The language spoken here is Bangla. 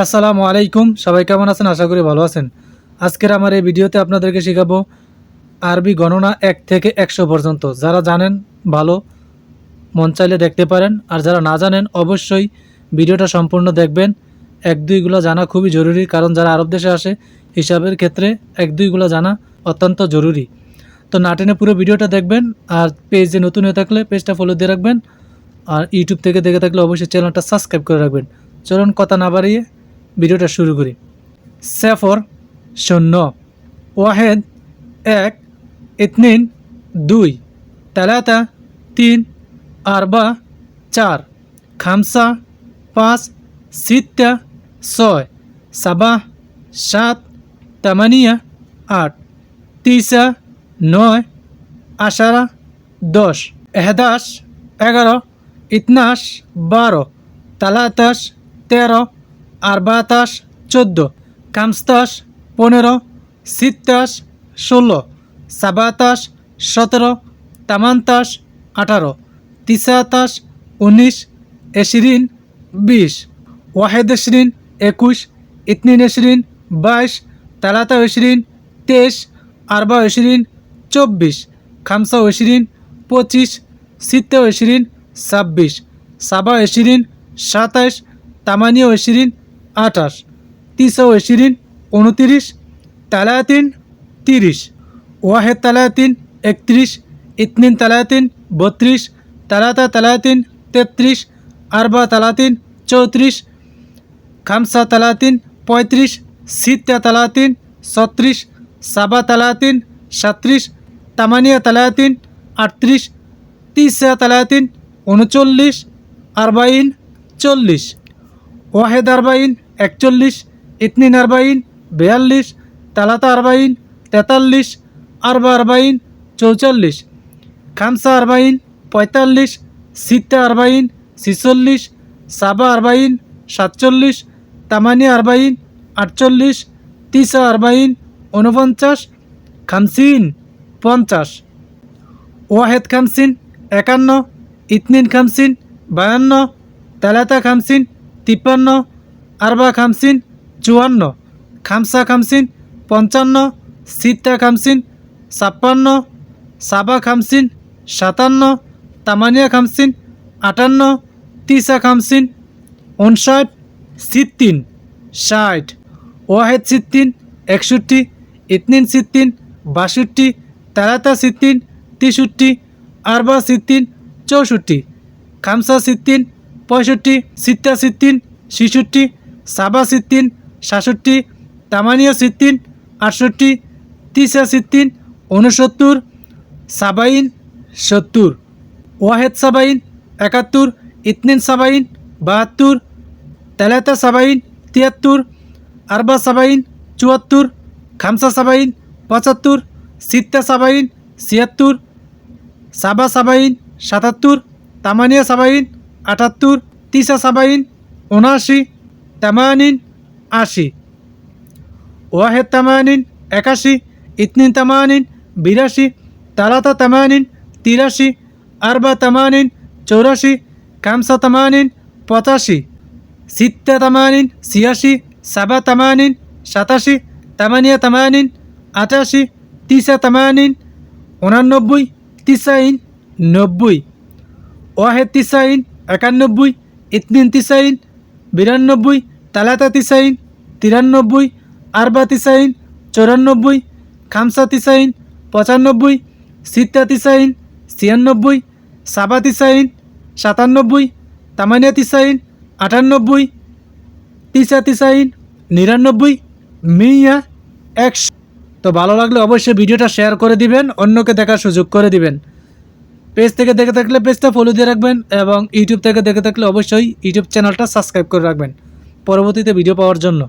আসসালামু আলাইকুম। সবাই কেমন আছেন? আশা করি ভালো আছেন। আজকের আমার এই ভিডিওতে আপনাদেরকে শেখাবো আরবি গণনা এক থেকে একশো পর্যন্ত। যারা জানেন, ভালো, মন চাইলে দেখতে পারেন। আর যারা না জানেন, অবশ্যই ভিডিওটা সম্পূর্ণ দেখবেন। এক দুইগুলো জানা খুবই জরুরি, কারণ যারা আরব দেশে আসে, হিসাবের ক্ষেত্রে এক দুইগুলো জানা অত্যন্ত জরুরি। তো না টেনে পুরো ভিডিওটা দেখবেন, আর পেজে নতুন হয়ে থাকলে পেজটা ফলো দিয়ে রাখবেন। আর ইউটিউব থেকে দেখে থাকলে অবশ্যই চ্যানেলটা সাবস্ক্রাইব করে রাখবেন। চলুন কথা না বাড়িয়ে ভিডিওটা শুরু করি। সেফর শূন্য, ওয়াহেদ এক, ইতনিন দুই, তালাতা তিন, আরবা চার, খামসা পাঁচ, সিত্তা ছয়, সাবাহ সাত, তামানিয়া আট, তিসা নয়, আশারা দশ, এহদাস এগারো ইতনাশ বারো, তালাতাস তেরো আরবাতাস চোদ্দ, কামস্তাস পনেরো, সিত্তাস ষোলো, সাবাতাস সতেরো, তামান্তাস আঠারো, তিসাতাস উনিশ, এশরিন বিশ ওয়াহেদ এশরিন একুশ ইতনিন এশরিন বাইশ তালাতা এশরিন তেইশ আরবা এশরিন চব্বিশ খামসা এশরিন পঁচিশ সিত্তা এশরিন ছাব্বিশ সাবা এশরিন সাতাইশ তামানিয়া এশরিন আঠাশ। তিসা এশরিন উনতিরিশ তালাতিন তিরিশ। ওয়াহেদ তালাতিন একত্রিশ, ইতনিন তালাতিন বত্রিশ, তালাতা তালাতিন তেত্রিশ, আরবা তালাতিন চৌত্রিশ, খামসা তালাতিন পঁয়ত্রিশ, সিত্তা তালাতিন ছত্রিশ, সাবা তালাতিন সাত্রিশ, তামানিয়া তালাতিন আটত্রিশ, তিসা তালাতিন উনচল্লিশ, আরবাইন চল্লিশ। ওয়াহেদ আরবাইন একচল্লিশ, ইতনিন আরবাইন বেয়াল্লিশ, তালাতা আরবাইন তেতাল্লিশ, আরবা আরবাইন চৌচল্লিশ, খামসা আরবাইন পঁয়তাল্লিশ, সিত্তা আরবাইন ছিচল্লিশ, সাবা আরবাইন সাতচল্লিশ, তামানি আরবাইন আটচল্লিশ, তিসা আরবাইন উনপঞ্চাশ খামসিন পঞ্চাশ। ওয়াহেদ খামসিন একান্ন, ইতনিন খামসিন বায়ান্ন, তালাতা খামসিন তিপ্পান্ন, আরবা খামসিন, চুয়ান্ন, খামসা খামসিন, পঞ্চান্ন, সিত্তা খামসিন, ছাপ্পান্ন, সাবা খামসিন, সাতান্ন, তামানিয়া খামসিন, আটান্ন, তিসা খামসিন উনষাট সিত্তিন, ষাট, ওয়াহেদ সিত্তিন, একষট্টি, ইতনিন সিত্তিন, বাষট্টি তালাতা সিত্তিন, তেষট্টি, আরবা সিত্তিন, চৌষট্টি, খামসা সিত্তিন পঁয়ষট্টি সিত্তা সিত্তিন ছেষট্টি, সাবা সিত্তিন সাতষট্টি, তামানিয়া সিত্তিন আটষট্টি, তিসা সিত্তিন উনসত্তর সাবাইন, সত্তর, ওয়াহেদ সাবাইন, একাত্তর, ইতনিন সাবাইন, বাহাত্তর তেলাতা সাবাইন, তিয়াত্তর, আরবা সাবাইন, চুয়াত্তর, খামসা সাবাইন, পঁচাত্তর, সিত্তা সাবাইন, ছিয়াত্তর, সাবা সাবাইন, সাতাত্তর, তামানিয়া সাবাইন আটাত্তর তিসা সাবাইন, উনআশি, তামানিন, আশি। ওয়াহেদ তামানিন, একাশি, ইতনিন তামানিন, বিরাশি, তালাতা তামানিন, তিরাশি, আরবা তামানিন, চৌরাশি, কামসা তামানিন, পঁচাশি। সিত্তা তামানিন, ছিয়াশি, সাবা তামানিন, সাতাশি, তামানিয়া তামানিন, আটাশি তিসা তামানিন, উনানব্বই, তিসাইন, নব্বই। ওয়াহেদ তিসাইন একানব্বই ইতনিন তিসাইন বিরানব্বই তালাতা তিসাইন তিরানব্বই আরবা তিসাইন চৌরানব্বই খামসা তিসাইন পঁচানব্বই সিত্তা তিসাইন ছিয়ানব্বই সাবা তিসাইন সাতানব্বই তামানিয়া তিসাইন আটানব্বই তিসা তিসাইন নিরানব্বই, মিয়া একশো। তো ভালো লাগলে অবশ্যই ভিডিওটা শেয়ার করে দিবেন, অন্যকে দেখার সুযোগ করে দিবেন। পেজ থেকে দেখে থাকলে পেজটা ফলো দিয়ে রাখবেন এবং ইউটিউব থেকে দেখে থাকলে অবশ্যই ইউটিউব চ্যানেলটা সাবস্ক্রাইব করে রাখবেন। পরবর্তীতে ভিডিও পাওয়ার জন্য।